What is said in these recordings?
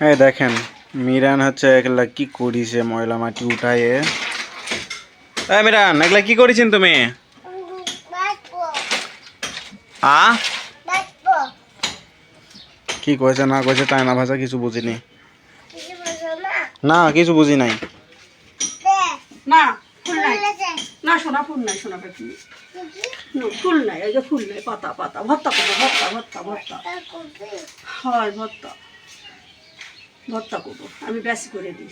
এই দেখেন, মিরান হচ্ছে এগুলা কি করিছে ময়লা মাটি উঠায়ে? এই মিরান, এগুলা কি করেছেন তুমি? আ? কি কয়েছে না কয়েছে তাই না ভাষা কিছু বুঝিনি। না, কিছু বুঝি নাই। না, ফুল নাই। না শোনা ফুল নাই পাখি ফুল নাই ফুল নাই, পাতা পাতা, ভর্তা ভর্তা ভর্তা ভর্তা। হয়, ভর্তা। ভর্তা করব। আমি বেশি করে দিই।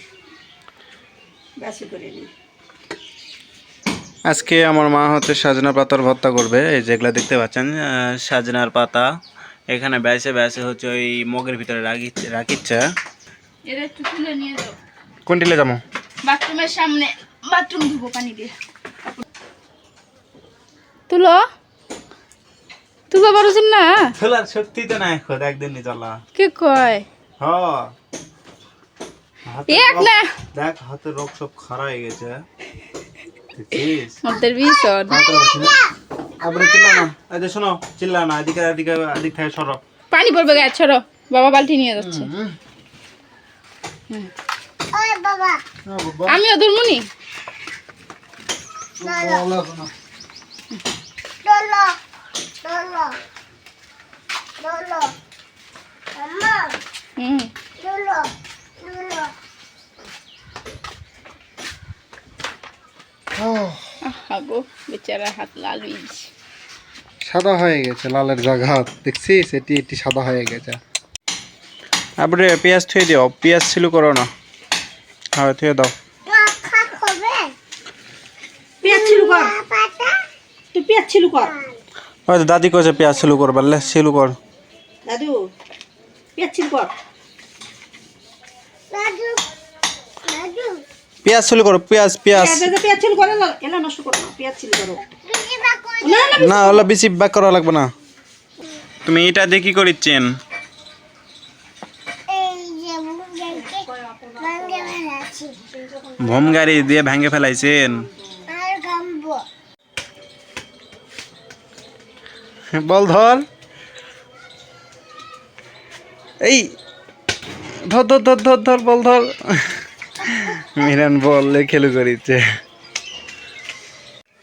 বেশি করে দিই। আজকে আমার মা হচ্ছে সাজনা পাতার ভর্তা করবে। এই যেগুলা দেখতে পাচ্ছেন সাজনার পাতা। এখানে ব্যাসে ব্যাসে হচ্ছে ওই মগের ভিতরে রাখি রাখিচ্ছে এর একটু তুলে নিয়ে যাও। কোনটিলে যাব? বাথরুমের সামনে। বাথরুম ধুবো পানি দিয়ে। তুলো। তুলো পারছেন না? খোলার শক্তি তো নাই খোদ একদিন নি চলা কি কয়? হ। এক না। দেখ হাতের রোগ সব খারাপ হয়ে গেছে। আমাদের ভীষণ। আপনি চিল্লা না। এই শোনো চিল্লা না। এদিকে এদিকে এদিক থেকে সরো। পানি পড়বে গায়ে ছড়ো বাবা বালতি নিয়ে যাচ্ছে। আমিও দুর্মনি হুম। আহা গো বেচারা হাত লাল হয়ে গেছে। সাদা হয়ে গেছে লালের জায়গা দেখছিস? এটি এটি সাদা হয়ে গেছে। আপনি পেঁয়াজ থুয়ে দিও। পেঁয়াজ ছিল করো না। হ্যাঁ থুয়ে দাও। পেঁয়াজ ছিল কর। তুই পেঁয়াজ ছিল কর। হয়তো দাদি কয়েছে পেঁয়াজ ছিল করবার লে ছিল কর। দাদু পেঁয়াজ ছিল কর। পেঁয়াজ ছিল করো পেঁয়াজ পেঁয়াজ। পেঁয়াজ ছিল করে এলা নষ্ট করো না পেঁয়াজ ছিল করো। না না না বেশি ব্যাক করা লাগবে না। তুমি এটা দিয়ে কি করিচ্ছেন ভোম গাড়ি দিয়ে ভেঙে ফেলাইছেন বল ধর। এই ধর ধর ধর ধর ধর বল ধর। মিরান বললে খেলু করিচ্ছে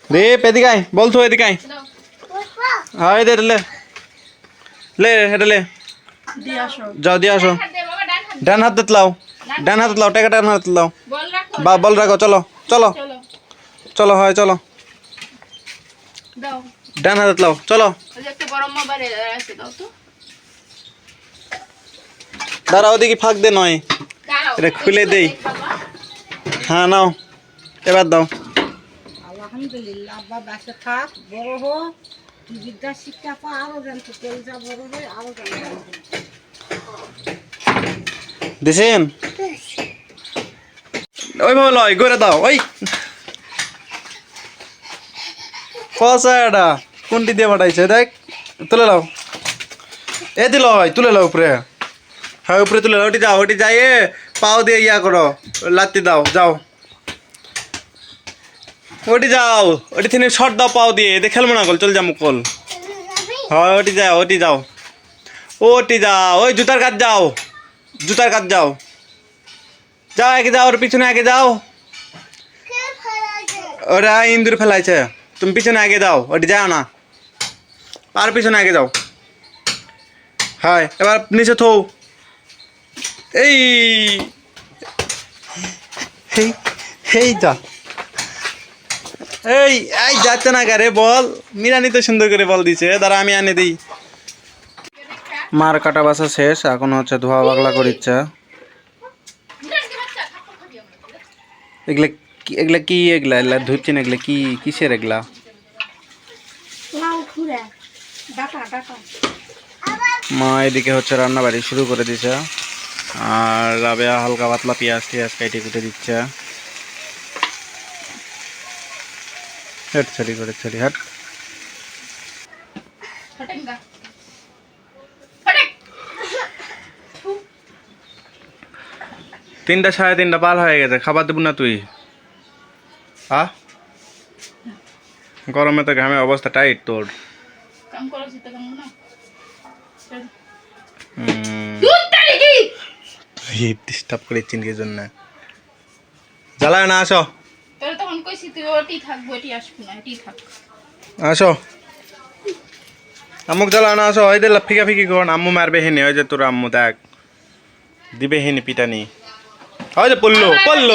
রে এদিকাই বল তো এদিকাই হ্যাঁ দে লে। লে, এটা লে। যাও, দিয়ে আসো। ডান হাত লাও, ডান হাত লাও, টাকা ডান হাত লাও। বা, বল রাখো, চলো চলো। চলো, হয়, চলো। ডান হাত লাও, চলো। ওই যে একটা গরম মোবাইল আছে দাও তো দাঁড়া, ওদিকে ফাঁক দে, নয়। এটা খুলে দেই। হ্যাঁ নাও। এবার দাও। আলহামদুলিল্লাহ আব্বা বাসে থাক বড় হো তুই বিদ্যা শিক্ষা পা আরও জানতো তেলটা বড় হয়ে আরও জানতো দিছেন? ওইভাবে লয় দাও। ওই। কোনটি দিয়ে পাঠাইছে দেখ তুলে লাও। এ দিল তুলে লাও উপরে। হ্যাঁ উপরে তুলে লাও ওটি যাও ওটি যাই পাও দিয়ে ইয়া করো, লাত্তি দাও, যাও। ওটি যাও, ওটি থেকে শর্ট দাও পাও দিয়ে, এতে খেলব না কল চল যাব কল হয়, ওটি যাও ওটি যাও। ওটি যাও, ওই জুতার কাজ যাও, জুতার কাজ যাও। যাও, একে যাও, ওর পিছনে আগে যাও। ওরা ইন্দুর ফেলাইছে, তুমি পিছনে আগে যাও, ওটি যাও না। আর পিছনে আগে যাও। হয়, এবার নিচে থো। এই। এই এই যা। এই এই যাচ্ছে না কারে বল। মিরানি তো সুন্দর করে বল দিছে। দাঁড়া আমি আনে দিই। মার কাটা বাসা শেষ এখন হচ্ছে ধোয়া পাগলা করিচ্ছে। এগুলা কি এগুলা কি এগুলা? এগুলা ধুচ্ছেন এগুলা কি কিসের এগুলা? মা এদিকে হচ্ছে রান্না বাড়ি শুরু করে দিছে। আর রাবেয়া হালকা পাতলা পেঁয়াজ টিয়াজ কেটে কুটে দিচ্ছে। হেট ছড়ি করে ছড়ি হাট। তিনটা সাড়ে তিনটা পার হয়ে গেছে খাবার দেবো না তুই। আ? গরমে তো ঘামে অবস্থা টাইট তোর। হুম, ডিস্টার্ব করে চিনকে জন্য? জ্বালায় না আসো। তোরা তখন কইছি তুই ওটি থাকব আসবি না এটি থাক। আসো। আমুক জ্বালায় না আসো। ওই দিল ফিকা ফিকি কর আম্মু মারবে হেনে। ওই যে তোর আম্মু দেখ। দিবে হেনে পিটানি। ওই যে পড়ল পড়ল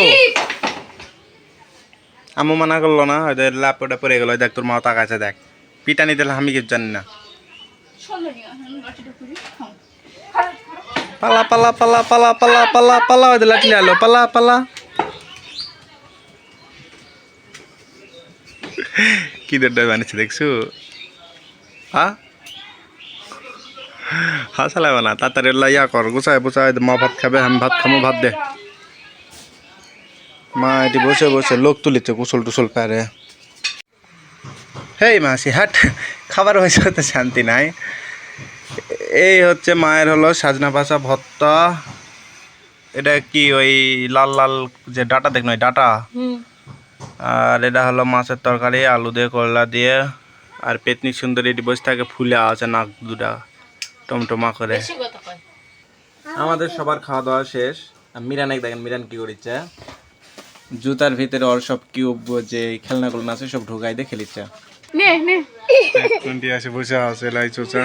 আম্মু মানা করল না ওই যে ল্যাপটা পড়ে গেল দেখ তোর মা তাকাছে দেখ। পিটানি দিলে আমি কিছু জানি না চলো নিয়ে লাঠিটা করি হ্যাঁ পালা পালা পালা পালা পালা পালা পালা যে লাঠি আলো পালা পালা। কি দরটা বানিয়েছে দেখছ? হ্যাঁ হাসালে না তাড়াতাড়ি এলা ইয়া কর গুছায় বুছায় দে, মা ভাত খাবে আমি ভাত খামো ভাত দে। মা এটি বসে বসে লোক তুলিছে কুসল টুসল পারে। হেই মাসি হাট খাবার হয়েছে শান্তি নাই। এই হচ্ছে মায়ের হলো সাজনা পাশা ভর্তা এটা কি ওই লাল লাল যে ডাটা দেখ নয় ডাটা? আর এটা হলো মাছের তরকারি আলু দিয়ে করলা দিয়ে। আর পেতনি সুন্দরী এটি বসে থাকে ফুলে আছে নাক দুটা টমটমা করে। আমাদের সবার খাওয়া দাওয়া শেষ। আর মিরান এক দেখেন মিরান কি করেছে জুতার ভিতরে ওর সব কিউব যে খেলনাগুলো আছে সব ঢুকাই দিয়ে খেলিচ্ছে। নে নে। কোনটি আছে বসে আছে লাই চোচা।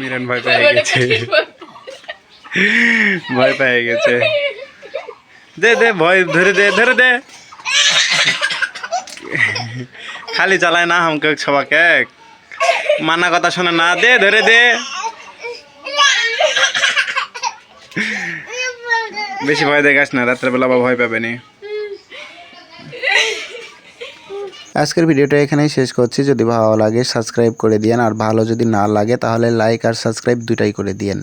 মিরান ভয় পেয়ে গেছে। ভয় পেয়ে গেছে। দে দে ভয় ধরে দে ধরে দে। খালি চালায় না আমাকে সবাকে। মানা কথা শোনে না। দে ধরে দে। বেশি ভয় দেখাস না রাত্রেবেলা বা ভয় পাবে নি। আজকের ভিডিওটা এখানেই শেষ করছি। যদি ভালো লাগে সাবস্ক্রাইব করে দিয়েন। আর ভালো যদি না লাগে, তাহলে লাইক আর সাবস্ক্রাইব দুটাই করে দিয়েন।